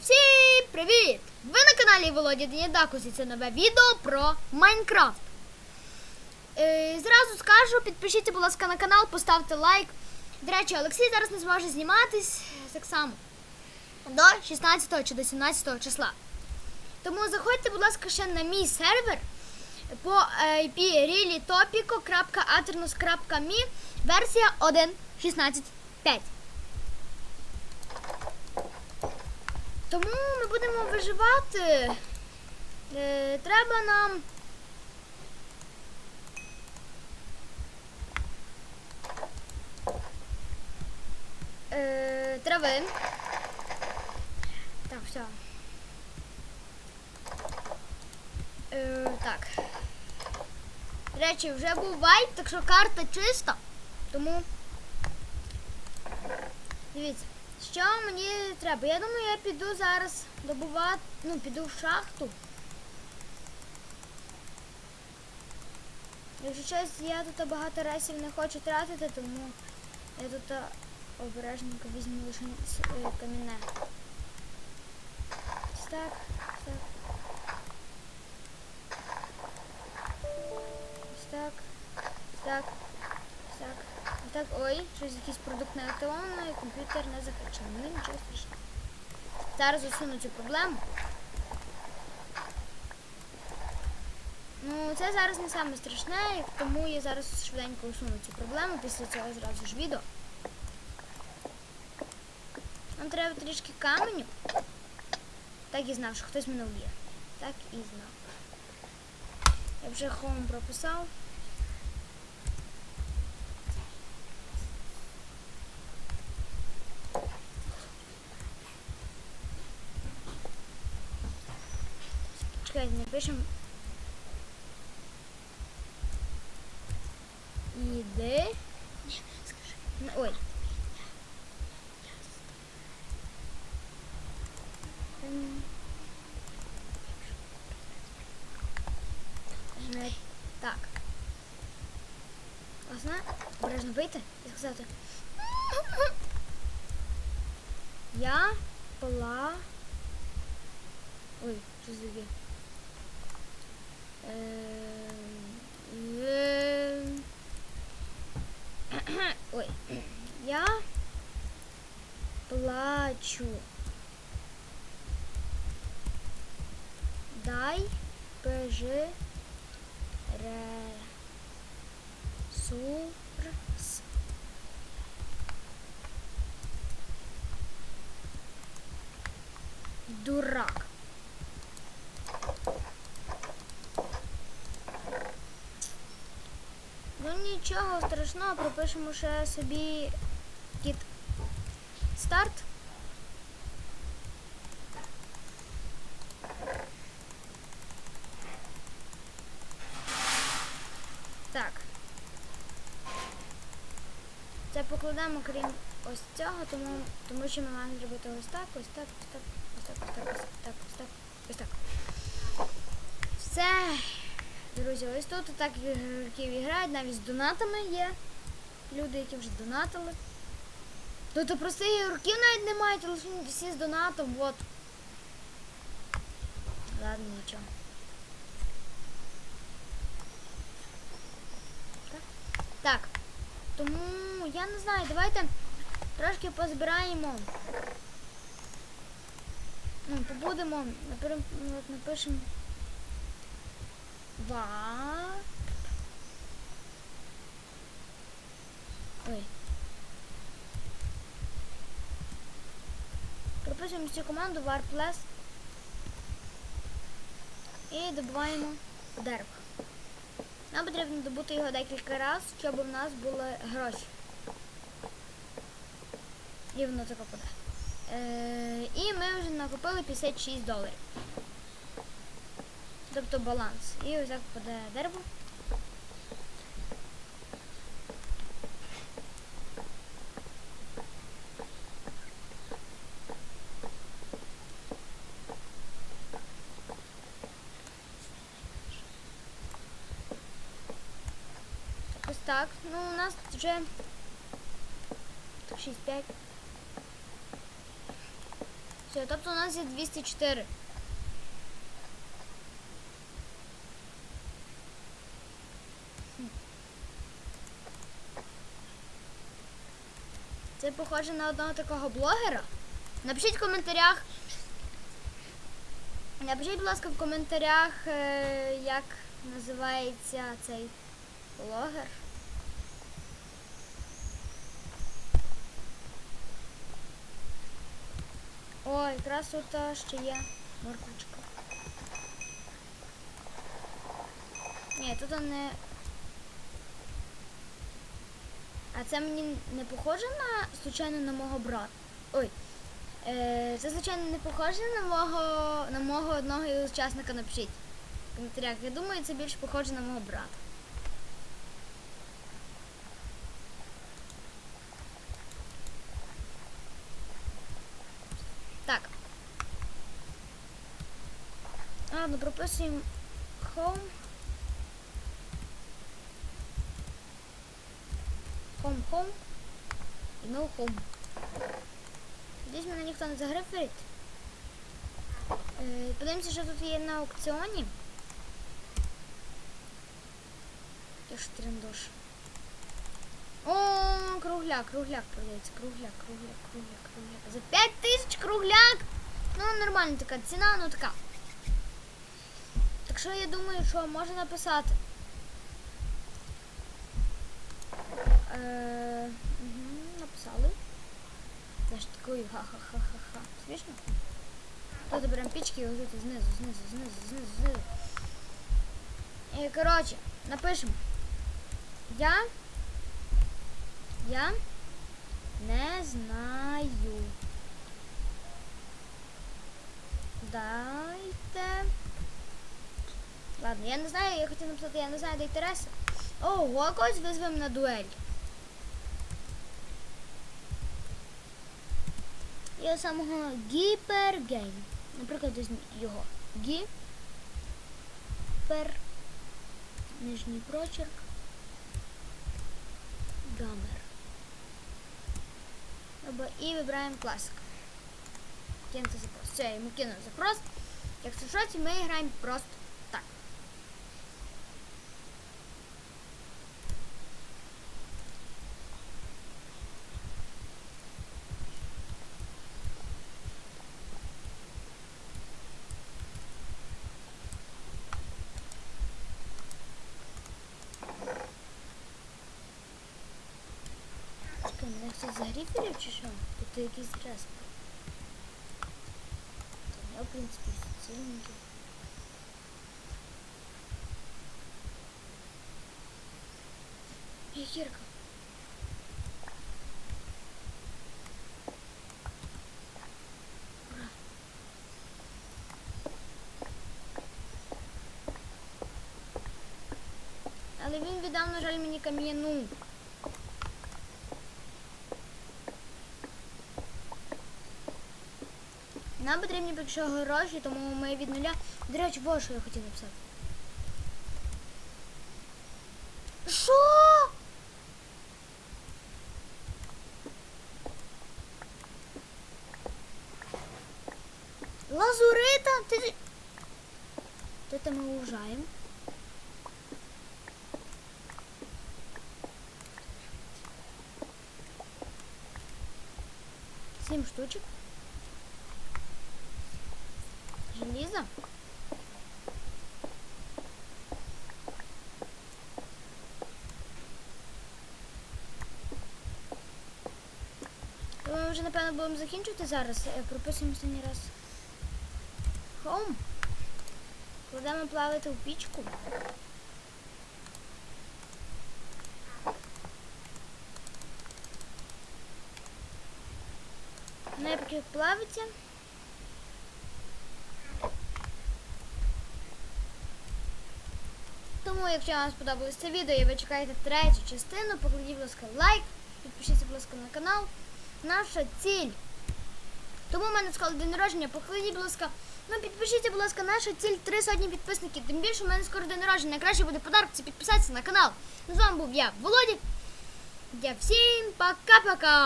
всім привіт! Ви на каналі Володя Денідакус і це нове відео про Майнкрафт. Е, зразу скажу, підпишіться, будь ласка, на канал, поставте лайк. До речі, Олексій зараз не зможе зніматись так само до 16 чи до 17 числа. Тому заходьте, будь ласка, ще на мій сервер по IP reallytopico.aternos.me версія 1.16.5. Тому ми будемо виживати. Е, треба нам. Е, трави. Так, все. Е, так. Речі, вже був вайп, так що карта чиста. Тому. Дивіться, що мені треба? Я думаю, я піду зараз добувати, ну, піду в шахту. Якщо чесно, я тут багато ресів не хочу тратити, тому я тут обережненько візьму лише е. Ось так, так. Ось так, ось так, так, ой, щось якийсь продукт не активовано і комп'ютер не захищений. Ну нічого страшного. Зараз усуну цю проблему. Ну, це зараз не саме страшне, тому я зараз швиденько усуну цю проблему, після цього зразу ж відео. Нам треба трішки каменю. Так і знав, що хтось мене вб'є. Так і знав. Я вже хом прописав. Іди. Ну, Ой. Так. Власне, обережно вийти і сказати. Я пла. Ой, що за таке? Ем, Ой. Я плачу. Дай пежи. Дурак. Ну нічого страшного, пропишемо ще собі кіт старт. Так. Це покладемо крім ось цього, тому, тому що ми маємо зробити ось так, ось так, ось так, ось так, ось так, ось так, ось так, ось так. Все. Друзі, ось тут так ігроків грають, навіть з донатами є. Люди, які вже донатили. Тут просто ігроків навіть немає, лише всі з донатом, от. Ладно, нічого. Так. Тому я не знаю, давайте трошки позбираємо. Ну, побудемо, напишемо. Ва. Ой. Прописуємо цю команду warpless і добуваємо дерево. Нам потрібно добути його декілька разів, щоб у нас були гроші. І воно таке буде. Е, і ми вже накопили 56 доларів. Тобто баланс. І ось так буде дерево. Ось так. Ну, у нас вже 6-5. Все, тобто у нас є 204. Похоже на одного такого блогера. Напишіть в коментарях. Напишіть, будь ласка, в коментарях, е, як називається цей блогер. Ой, якраз тут е, ще є морквочка. Ні, тут не. А це мені не похоже на случайно на мого брата. Ой. Е, це звичайно не похоже на мого на мого одного із учасника напишіть в коментарях. Я думаю, це більше похоже на мого брата. Так. Ладно, прописуємо home. Home. І no home. Десь мене ніхто не загриферить. Е, подивимося, що тут є на аукціоні. Я ж трендош. О, кругляк, кругляк продається. Кругляк, кругляк, кругляк, кругляк. За 5 тисяч кругляк! Ну, нормальна така ціна, ну така. Так що я думаю, що можна написати. Е, угу, написали. Ж такою ха-ха-ха-ха-ха. Смішно? Тут беремо пічки і ось знизу, знизу, знизу, знизу, знизу. І, коротше, напишемо. Я. Я не знаю. Дайте. Ладно, я не знаю, я хотів написати, я не знаю, дайте реси. Ого, когось визвемо на дуель. І самого гіпергейм. Наприклад, його. Гіпер. Нижній прочерк. Гамер. І вибираємо класик. Кинути запрос. Все, йому кинув запрос. Як в шоці, ми граємо просто хтось загріферів чи що? Тут якийсь рест. Та я, в принципі, сильненький. Ура. Але він віддав, на жаль, мені кам'яну. Нам потрібні що гроші, тому ми від нуля. До речі, вот що я хотіла написати. Що? Лазурита? Ти... Это мы уважаем. Семь штучек. Желізо? Ми вже, напевно, будемо закінчувати зараз. Е, Прописуємо останній раз. Home. Кладемо плавати в пічку. Не поки плавиться. Тому, якщо вам сподобалось це відео і ви чекаєте третю частину, покладіть, будь ласка, лайк, підпишіться, будь ласка, на канал. Наша ціль. Тому в мене скоро день народження, покладіть, будь ласка. Ну, підпишіться, будь ласка, наша ціль три сотні підписників. Тим більше у мене скоро день народження. Найкраще буде подарок це підписатися на канал. Ну, з вами був я, Володя. Я всім пока-пока.